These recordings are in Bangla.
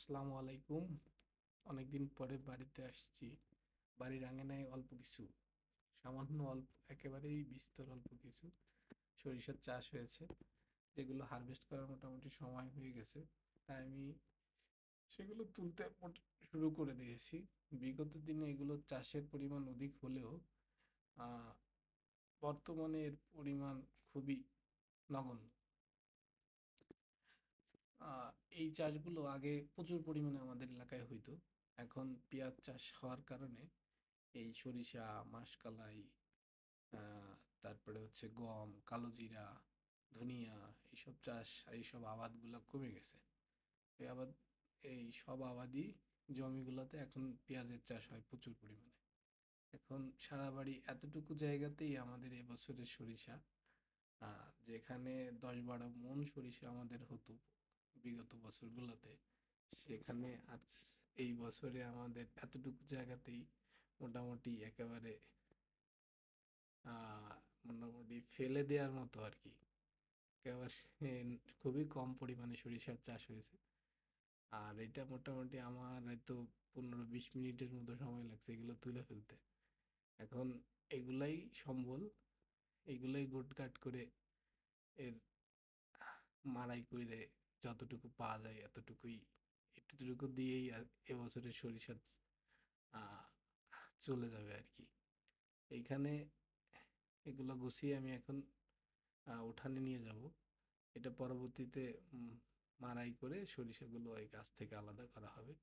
আসসালামু আলাইকুম। অনেকদিন পরে বাড়িতে আসছি। বাড়ির আঙিনায় অল্প কিছু, সামান্য অল্প, একেবারেই বিস্তর অল্প কিছু সরিষার চাষ হয়েছে, যেগুলো হারভেস্ট করার মোটামুটি সময় হয়ে গেছে। তাই আমি সেগুলো তুলতে শুরু করে দিয়েছি। বিগত দিনে এগুলো চাষের পরিমাণ অধিক হলেও বর্তমানে এর পরিমাণ খুবই নগণ্য। এই চাষগুলো আগে প্রচুর পরিমাণে আমাদের এলাকায় হইতো। এখন পেঁয়াজ চাষ হওয়ার কারণে এই সরিষা, মাসকলাই তারপরে হচ্ছে গম কালোজিরা ধনিয়া, এইসব চাষ, এইসব আবাদগুলো কমে গেছে। এই আবাদ, এই সব আবাদি জমিগুলোতে এখন পেঁয়াজের চাষ হয় প্রচুর পরিমাণে। এখন সারা বাড়ি এতটুকু জায়গাতেই আমাদের এবছরের সরিষা যেখানে দশ বারো মন সরিষা আমাদের হতো। বিগত বছরগুলোতে। সেখানে আজ এই বছরে আমাদের এতটুকু জায়গাতেই মোটামুটি একেবারে মোটামুটি ফেলে দেওয়ার মতো আর কি। একেবারে খুবই কম পরিমাণে সরিষার চাষ হয়েছে। আর এটা মোটামুটি আমার হয়তো পনেরো বিশ মিনিটের মতো সময় লাগছে এগুলো তুলে ফেলতে। এখন এগুলাই সম্বল, এগুলাই গোটগাট করে এর মাড়াই করে যতটুকু পাওয়া যায় এতটুকুই, এতটুকু দিয়েই আর এবছরের সরিষা চলে যাবে আর কি এইখানে এগুলো গুছিয়ে আমি এখন উঠানে নিয়ে যাব। এটা পরবর্তীতে মাড়াই করে সরিষাগুলো এই গাছ থেকে আলাদা করা হবে।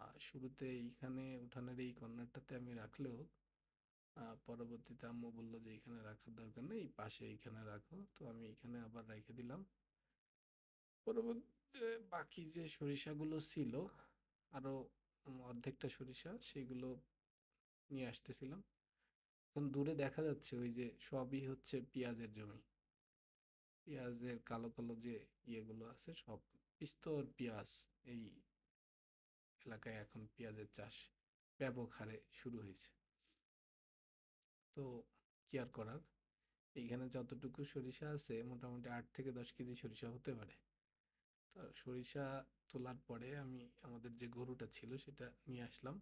আর শুরুতে এইখানে উঠানের এই কর্নারটাতে আমি রাখলেও পরবর্তীতে আম্মু বলল যে এখানে রাখার দরকার নেই, পাশে এইখানে রাখো। তো আমি এখানে আবার রেখে দিলাম। পরবর্তীতে বাকি যে সরিষাগুলো ছিল, আরও অর্ধেকটা সরিষা সেগুলো নিয়ে আসতেছিলাম। এখন দূরে দেখা যাচ্ছে ওই যে সবই হচ্ছে পেঁয়াজের জমি। পেঁয়াজের কালো কালো যে ইয়েগুলো আছে সব বিস্তর পেঁয়াজ এই এলাকায় এখন পেঁয়াজের চাষ ব্যাপক হারে শুরু হয়েছে। তো কি আর করার? এইখানে যতটুকু সরিষা আছে মোটামুটি আট থেকে দশ কেজি সরিষা হতে পারে। সরিষা তোলার পরে আমি আমাদের যে গরুটা ছিল সেটা নিয়ে আসলাম।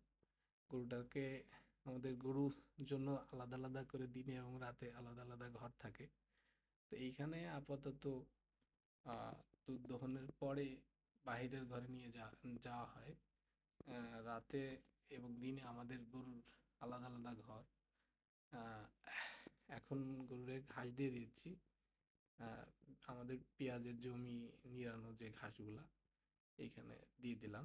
গরুটাকে আমাদের গরুর জন্য আলাদা আলাদা করে দিনে এবং রাতে আলাদা আলাদা ঘর থাকে। তো এইখানে আপাতত দুধ দহনের পরে বাহিরের ঘরে নিয়ে যাওয়া হয়। রাতে এবং দিনে আমাদের গরুর আলাদা আলাদা ঘর। এখন গরুরে ঘাস দিয়ে দিচ্ছি। আমাদের পেঁয়াজের জমি নিড়ানো যে ঘাসগুলা, এইখানে দিয়ে দিলাম।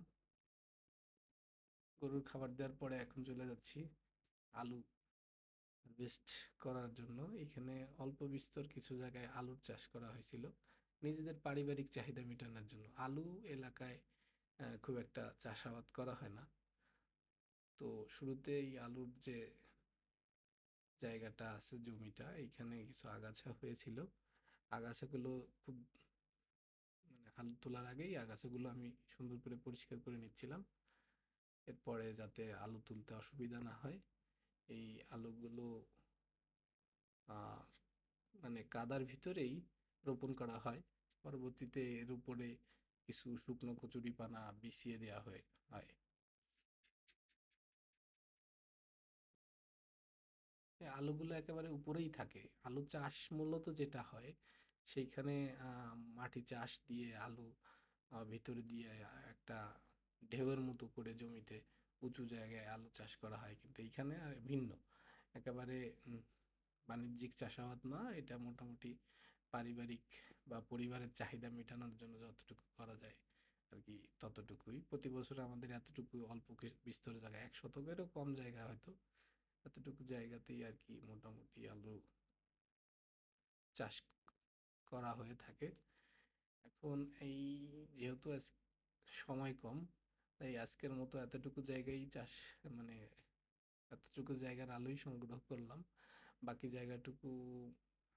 গরুর খাবার দেওয়ার পরে এখন চলে যাচ্ছি আলু হারভেস্ট করার জন্য। এখানে অল্প বিস্তর কিছু জায়গায় আলুর চাষ করা হয়েছিল। নিজেদের পারিবারিক চাহিদা মেটানোর জন্য। আলু এলাকায় খুব একটা চাষাবাদ করা হয় না। তো শুরুতে এই আলুর যে জায়গাটা আছে, জমিটা, এইখানে কিছু আগাছা হয়েছিল। আগাছাগুলো খুব মানে তোলার আগেই আগাছাগুলো আমি সুন্দর করে পরিষ্কার করে নিচ্ছিলাম। এরপরে যাতে আলু তুলতে অসুবিধা না হয়, এই আলুগুলো মানে কাদার ভিতরেই রোপণ করা হয়। পরবর্তীতে এর উপরে কিছু শুকনো কচুরিপানা বিছিয়ে দেওয়া হয় হয়। আলুগুলো একেবারে উপরেই থাকে। আলু চাষ মূলত যেটা হয় সেইখানে মাটি চাষ দিয়ে আলু ভিতরে দিয়ে একটা ঢেউয়ের মতো করে জমিতে উঁচু জায়গায় আলু চাষ করা হয়। কিন্তু এইখানে ভিন্ন। একেবারে বাণিজ্যিক চাষাবাদ না, এটা মোটামুটি পারিবারিক বা পরিবারের চাহিদা মেটানোর জন্য যতটুকু করা যায় আর কি ততটুকুই। প্রতি বছর আমাদের এতটুকু অল্প বিস্তর জায়গা এক শতকেরও কম জায়গা হয়তো, এতটুকু জায়গাতেই আর কি মোটামুটি আলু চাষ করা হয়ে থাকে। এখন এই যেহেতু সময় কম, তাই আজকের মতো এতটুকু জায়গায় চাষ মানে এতটুকু জায়গার আলুই সংগ্রহ করলাম। বাকি জায়গাটুকু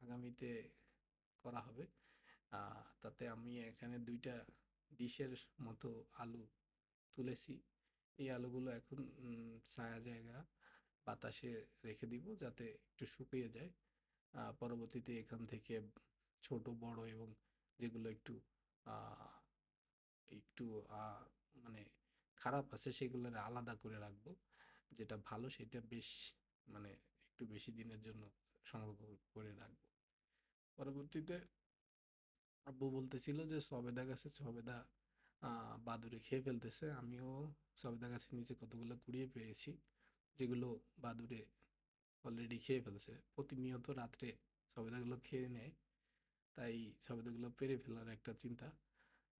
আগামীতে করা হবে। তাতে আমি এখানে দুইটা ডিশের মতো আলু তুলেছি। এই আলুগুলো এখন ছায়া জায়গা বাতাসে রেখে দিব যাতে একটু শুকিয়ে যায়। পরবর্তীতে এখান থেকে ছোট, বড় এবং যেগুলো একটু একটু মানে খারাপ আছে সেগুলোর আলাদা করে রাখব। যেটা ভালো সেটা বেশ মানে একটু বেশি দিনের জন্য সংরক্ষণ করে রাখব। পরবর্তীতে আব্বু বলতেছিল যে সবেদা গাছে সবেদা বাদুড়ে খেয়ে ফেলতেছে। আমিও সবেদা গাছের নিচে কতগুলো কুড়িয়ে পেয়েছি, যেগুলো বাদুড়ে অলরেডি খেয়ে ফেলেছে। প্রতিনিয়ত রাত্রে সবেদাগুলো খেয়ে নেয়। তাই সবেদাগুলো পেরে ফেলার একটা চিন্তা।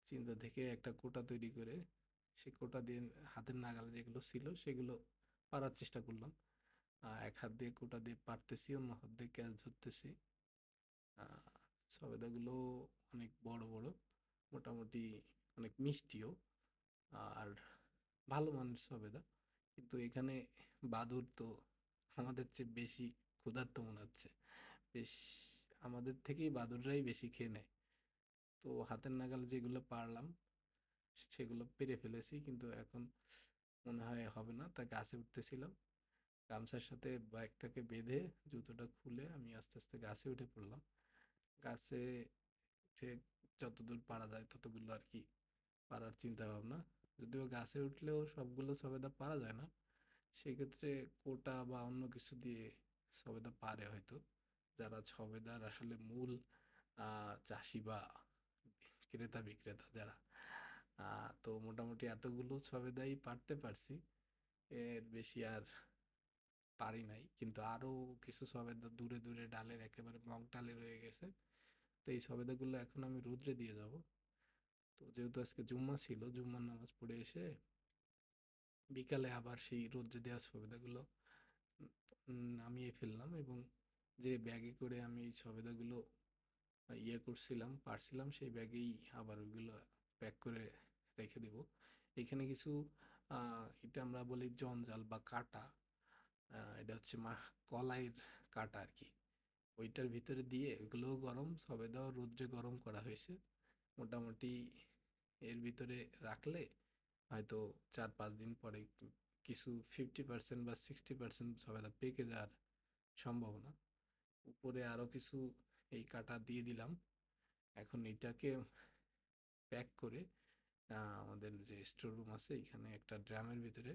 চিন্তা থেকে একটা কোটা তৈরি করে সেই কোটা দিয়ে হাতের নাগালে যেগুলো ছিল সেগুলো পারার চেষ্টা করলাম। এক হাত দিয়ে কোটা দিয়ে পারতেছি অন্য হাত দিয়ে ক্যাচ ধরতেছি। সবেদাগুলো অনেক বড় বড়, মোটামুটি অনেক মিষ্টিও আর ভালো মানের সবেদা কিন্তু এখানে বাদুর তো আমাদের চেয়ে বেশি ক্ষুধার্ত মনে হচ্ছে। বেশ আমাদের থেকেই বাদুররাই বেশি খেয়ে নেয়। তো হাতের নাগালে যেগুলো পারলাম, সেগুলো পেরে ফেলেছি। কিন্তু এখন মনে হয় হবে না তাই গাছে উঠতেছিলাম। গামছার সাথে ব্যাগটাকে বেঁধে জুতোটা খুলে আমি আস্তে আস্তে গাছে উঠে পড়লাম। গাছে উঠে যতদূর পারা যায় ততগুলো আর কি পারার চিন্তা ভাবনা যদিও গাছে উঠলেও সবগুলো সবেদা পারা যায় না, সেক্ষেত্রে কোটা বা অন্য কিছু দিয়ে সবেদা পারে হয়তো। যারা সবেদার আসলে মূল চাষি বা ক্রেতা বিক্রেতা যারা তো মোটামুটি এতগুলো সবেদাই পারতে পারছি। এর বেশি আর পারি নাই। কিন্তু আরও কিছু সবেদা দূরে দূরে ডালের একেবারে মগ ডালে রয়ে গেছে। তো এই সবেদাগুলো এখন আমি রোদ্রে দিয়ে যাব। তো যেহেতু আজকে জুম্মা ছিল, জুম্মার নামাজ পড়ে এসে বিকালে আবার সেই রোদ্রে দেওয়া সবেদাগুলো নামিয়ে ফেললাম এবং যে ব্যাগে করে আমি সবেদাগুলো ইয়ে করছিলাম, পারছিলাম, সেই ব্যাগেই আবার ওইগুলো প্যাক করে রেখে দেব। এখানে কিছু এটা আমরা বলি জঞ্জাল বা কাটা। এটা হচ্ছে মা, কলাইয়ের কাটা আর কি ওইটার ভিতরে দিয়ে ওইগুলোও গরম, সবেদাও রোদ্রে গরম করা হয়েছে। মোটামুটি এর ভিতরে রাখলে হয়তো চার পাঁচ দিন পরে কিছু ফিফটি পার্সেন্ট বা সিক্সটি পার্সেন্ট সবেদা পেকে যাওয়ার সম্ভাবনা। উপরে আরও কিছু এই কাটা দিয়ে দিলাম। এখন এটাকে প্যাক করে আমাদের যে স্টোর রুম আছে, এখানে একটা ড্রামের ভিতরে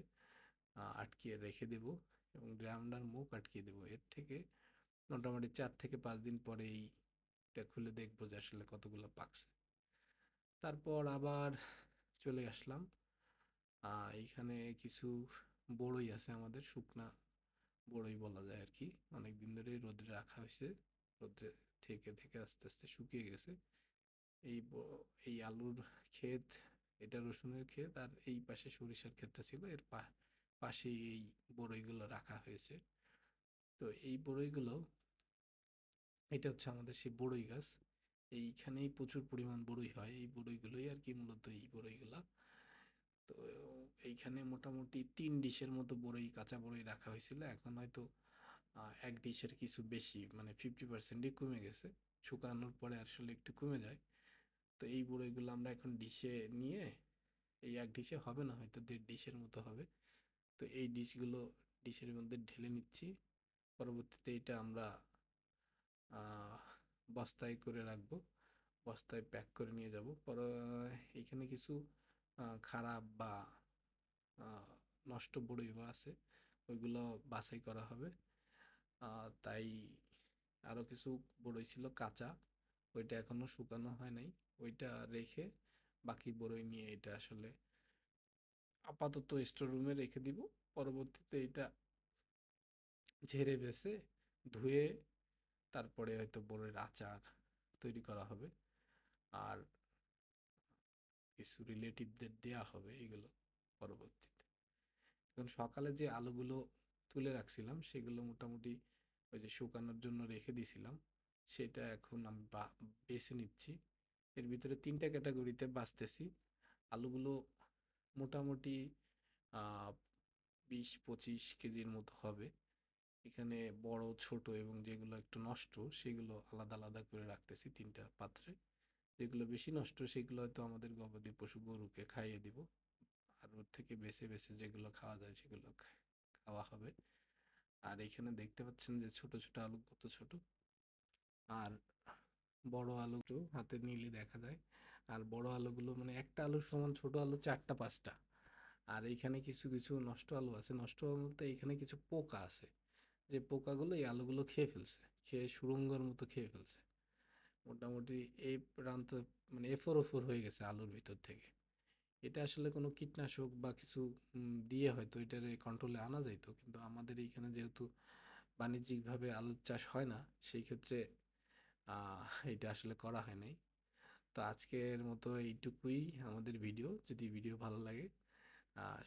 আটকিয়ে রেখে দেব এবং ড্রামটার মুখ আটকিয়ে দেবো। এর থেকে মোটামুটি চার থেকে পাঁচ দিন পরে এইটা খুলে দেখব যে আসলে কতগুলো পাকছে তারপর আবার চলে আসলাম। এইখানে কিছু বড়ই আছে আমাদের, শুকনা বড়ই বলা যায় আর কি অনেক দিন ধরে রোদে রাখা হয়েছে। রোদে থেকে থেকে আস্তে আস্তে শুকিয়ে গেছে। এই এই আলুর ক্ষেত, এটা রসুনের ক্ষেত আর এই পাশে সরিষার ক্ষেতটা ছিল। এর পাশে এই বড়ইগুলো রাখা হয়েছে। তো এই বড়ইগুলো, এটা হচ্ছে আমাদের সেই বড়ই গাছ। এইখানেই প্রচুর পরিমাণ বড়ই হয়। এই বড়ইগুলোই আর কি মূলত এই বড়ইগুলা। তো এইখানে মোটামুটি তিন ডিশের মতো বড়ই, কাঁচা বড়ই রাখা হয়েছিল। এখন হয়তো এক ডিশের কিছু বেশি মানে ফিফটি পার্সেন্টই কমে গেছে। শুকানোর পরে আসলে একটু কমে যায়। তো এই বড়ইগুলো আমরা এখন ডিশে নিয়ে, এই এক ডিশে হবে না, হয়তো দেড় ডিশের মতো হবে। তো এই ডিশগুলো ডিশের মধ্যে ঢেলে নিচ্ছি। পরবর্তীতে এটা আমরা বস্তায় করে রাখব। বস্তায় প্যাক করে নিয়ে যাব। পর, এখানে কিছু খারাপ বা নষ্ট বড়ইও আছে, ওইগুলো বাছাই করা হবে। তাই আরও কিছু বড়ই ছিল কাঁচা, ওইটা এখনও শুকানো হয় নাই। ওইটা রেখে বাকি বড়ই নিয়ে এটা আসলে আপাতত স্টোর রুমে রেখে দিব। পরবর্তীতে এটা ঝেড়ে বেছে ধুয়ে তারপরে হয়তো বড়ের আচার তৈরি করা হবে। আর কিছু রিলেটিভদের দেয়া হবে এগুলো পরবর্তীতে। এখন সকালে যে আলুগুলো তুলে রাখছিলাম, সেগুলো মোটামুটি ওই যে শুকানোর জন্য রেখে দিয়েছিলাম সেটা এখন আমি বেছে নিচ্ছি। এর ভিতরে তিনটা ক্যাটাগরিতে বাঁচতেছি। আলুগুলো মোটামুটি বিশ পঁচিশ কেজির মতো হবে। এখানে বড়, ছোট এবং যেগুলো একটু নষ্ট, সেগুলো আলাদা আলাদা করে রাখতেছি তিনটা পাত্রে। যেগুলো বেশি নষ্ট, সেগুলো হয়তো আমাদের গবাদি পশু গরুকে খাইয়ে দিব। আর ওর থেকে বেছে বেছে যেগুলো খাওয়া যায়, সেগুলো খাওয়া হবে। আর এখানে দেখতে পাচ্ছেন যে ছোট ছোট আলু কত ছোট। আর বড় আলু একটু হাতে নিলে দেখা যায়। আর বড় আলুগুলো মানে একটা আলুর সমান ছোট আলু চারটা, পাঁচটা। আর এইখানে কিছু কিছু নষ্ট আলু আছে। নষ্ট আলু বলতে এখানে কিছু পোকা আছে। যে পোকাগুলো এই আলুগুলো খেয়ে ফেলছে, খেয়ে সুড়ঙ্গর মতো খেয়ে ফেলছে। মোটামুটি এই প্রান্ত মানে এফোর ওফোর হয়ে গেছে আলুর ভিতর থেকে। এটা আসলে কোনো কীটনাশক বা কিছু দিয়ে হয়তো এটারে কন্ট্রোলে আনা যাইতো, কিন্তু আমাদের এইখানে যেহেতু বাণিজ্যিকভাবে আলুর চাষ হয় না, সেই ক্ষেত্রে এটা আসলে করা হয় নাই। তো আজকের মতো এইটুকুই আমাদের ভিডিও। যদি ভিডিও ভালো লাগে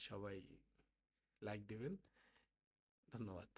সবাই লাইক দেবেন। ধন্যবাদ।